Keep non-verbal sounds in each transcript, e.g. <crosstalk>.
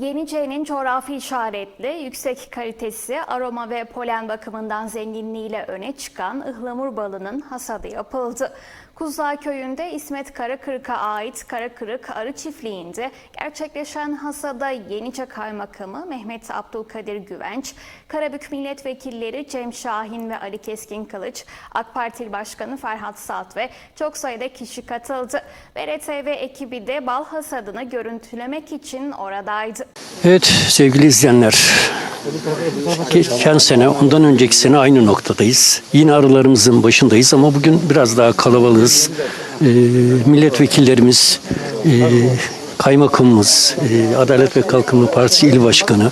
Yenice'nin coğrafi işaretli, yüksek kalitesi, aroma ve polen bakımından zenginliğiyle öne çıkan ıhlamur balının hasadı yapıldı. Kuzdağ köyünde İsmet Karakırık'a ait Karakırık Arı Çiftliği'nde gerçekleşen hasada Yenice Kaymakamı Mehmet Abdülkadir Güvenç, Karabük Milletvekilleri Cem Şahin ve Ali Keskin Kılıç, AK Parti Başkanı Ferhat Salt ve çok sayıda kişi katıldı. BRTV ekibi de bal hasadını görüntülemek için oradaydı. Evet sevgili izleyenler. Geçen sene ondan önceki sene aynı noktadayız. Yine arılarımızın başındayız ama bugün biraz daha kalabalığız. Ee, milletvekillerimiz, e, kaymakamımız, e, Adalet ve Kalkınma Partisi İl Başkanı,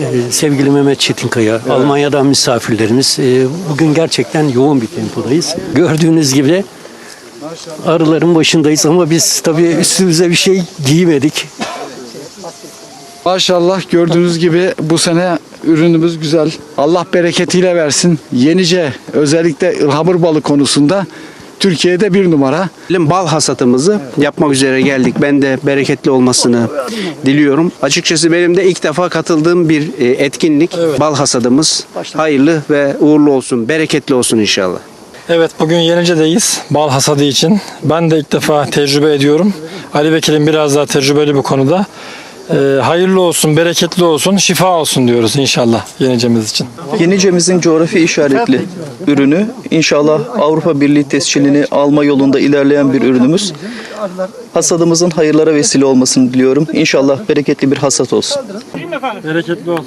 e, sevgili Mehmet Çetinkaya, Almanya'dan misafirlerimiz. E, bugün gerçekten yoğun bir tempodayız. Gördüğünüz gibi arıların başındayız ama biz tabii üstümüze bir şey giymedik. Maşallah gördüğünüz gibi bu sene ürünümüz güzel. Allah bereketiyle versin. Yenice özellikle ıhlamur balı konusunda Türkiye'de bir numara. Bal hasatımızı yapmak üzere geldik. Ben de bereketli olmasını diliyorum. Açıkçası benim de ilk defa katıldığım bir e, etkinlik. Bal hasadımız hayırlı ve uğurlu olsun, bereketli olsun inşallah. Evet bugün Yenice'deyiz bal hasadı için. Ben de ilk defa tecrübe ediyorum. Ali Vekil'im biraz daha tecrübeli bu konuda. Ee, hayırlı olsun, bereketli olsun, şifa olsun diyoruz inşallah Yenice'miz için. Yenicemizin coğrafi işaretli ürünü inşallah Avrupa Birliği tescilini alma yolunda ilerleyen bir ürünümüz. Hasadımızın hayırlara vesile olmasını diliyorum. İnşallah bereketli bir hasat olsun. Bereketli olsun.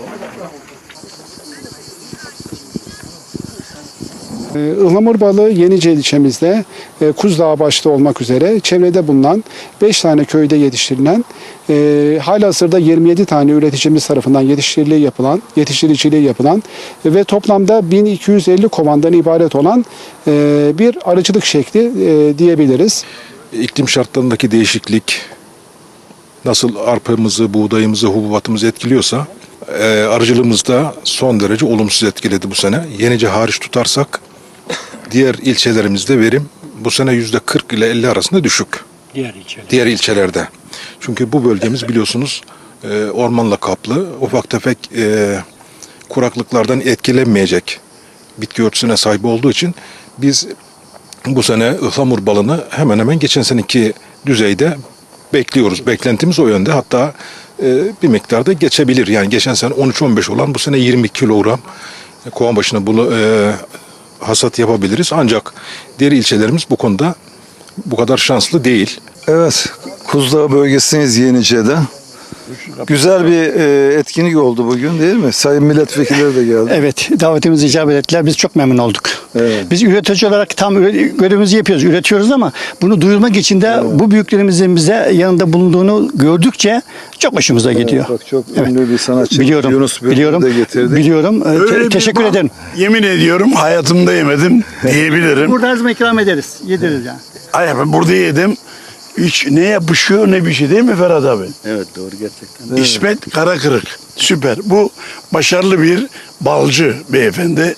Ihlamur balığı Yenice ilçemizde e, Kuzdağ başta olmak üzere çevrede bulunan 5 tane köyde yetiştirilen e, halihazırda 27 tane üreticimiz tarafından yetiştiriciliği yapılan, yetiştiriciliği yapılan ve toplamda 1250 kovandan ibaret olan e, bir arıcılık şekli e, diyebiliriz. iklim şartlarındaki değişiklik nasıl arpamızı, buğdayımızı, hububatımızı etkiliyorsa e, arıcılığımızda son derece olumsuz etkiledi bu sene. Yenice hariç tutarsak diğer ilçelerimizde verim bu sene yüzde 40 ile 50 arasında düşük. Diğer ilçeler. diğer ilçelerde. Çünkü bu bölgemiz biliyorsunuz e, ormanla kaplı. Ufak tefek e, kuraklıklardan etkilenmeyecek bitki örtüsüne sahip olduğu için biz bu sene ıhlamur balını hemen hemen geçen seneki düzeyde bekliyoruz. Beklentimiz o yönde. Hatta e, bir miktarda geçebilir. Yani geçen sene 13-15 olan bu sene 20 kilogram kovan başına bunu e, hasat yapabiliriz. Ancak diğer ilçelerimiz bu konuda bu kadar şanslı değil. Evet, Kuzdağ bölgesindeyiz Yenice'de. Güzel bir e, etkinlik oldu bugün değil mi? Sayın milletvekilleri de geldi. Evet, davetimizi icabet ettiler. Biz çok memnun olduk. Evet. Biz üretici olarak tam görevimizi yapıyoruz, üretiyoruz ama bunu duyurmak için de bu büyüklerimizin bize yanında bulunduğunu gördükçe çok hoşumuza gidiyor. Bak çok Evet. ünlü bir sanatçı Biliyorum, Yunus biliyorum, de getirdik. biliyorum. Ee, te- Öyle bir teşekkür ederim. Yemin ediyorum hayatımda yemedim <laughs> diyebilirim. Burada her zaman ikram ederiz, yediririz yani. Hayır ben burada yedim. Hiç ne yapışıyor ne bir şey değil mi Ferhat abi? Evet doğru gerçekten. İsmet Karakırık. Süper. Bu başarılı bir balcı beyefendi.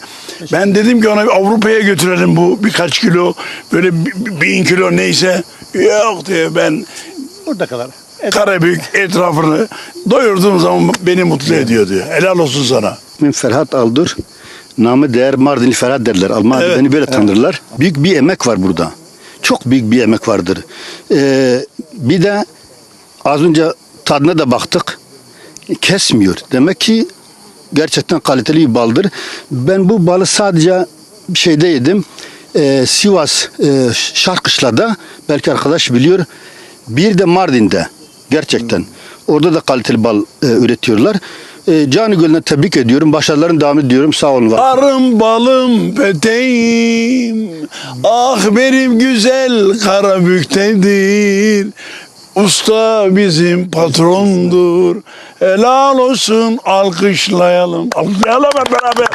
Ben dedim ki ona bir Avrupa'ya götürelim bu birkaç kilo böyle bi- bin kilo neyse. Yok diyor ben Burada kalır. Karabük etrafını doyurduğum zaman beni mutlu ediyor diyor. Helal olsun sana. İsmim Ferhat Aldur. Namı değer Mardinli Ferhat derler. Almanya'da Evet, beni böyle evet. tanırlar. Büyük bir emek var burada. Çok büyük bir emek vardır. Ee, bir de az önce tadına da baktık. Kesmiyor. Demek ki gerçekten kaliteli bir baldır. Ben bu balı sadece şeyde yedim. Ee, Sivas e, Şarkışla'da belki arkadaş biliyor. Bir de Mardin'de gerçekten. Orada da kaliteli bal e, üretiyorlar. E, canı gönülden tebrik ediyorum. Başarıların devamı diyorum. Sağ olun. var. Arım balım peteğim Ah benim güzel Karabük'tedir Usta bizim patrondur Helal olsun alkışlayalım. Alkışlayalım hep beraber.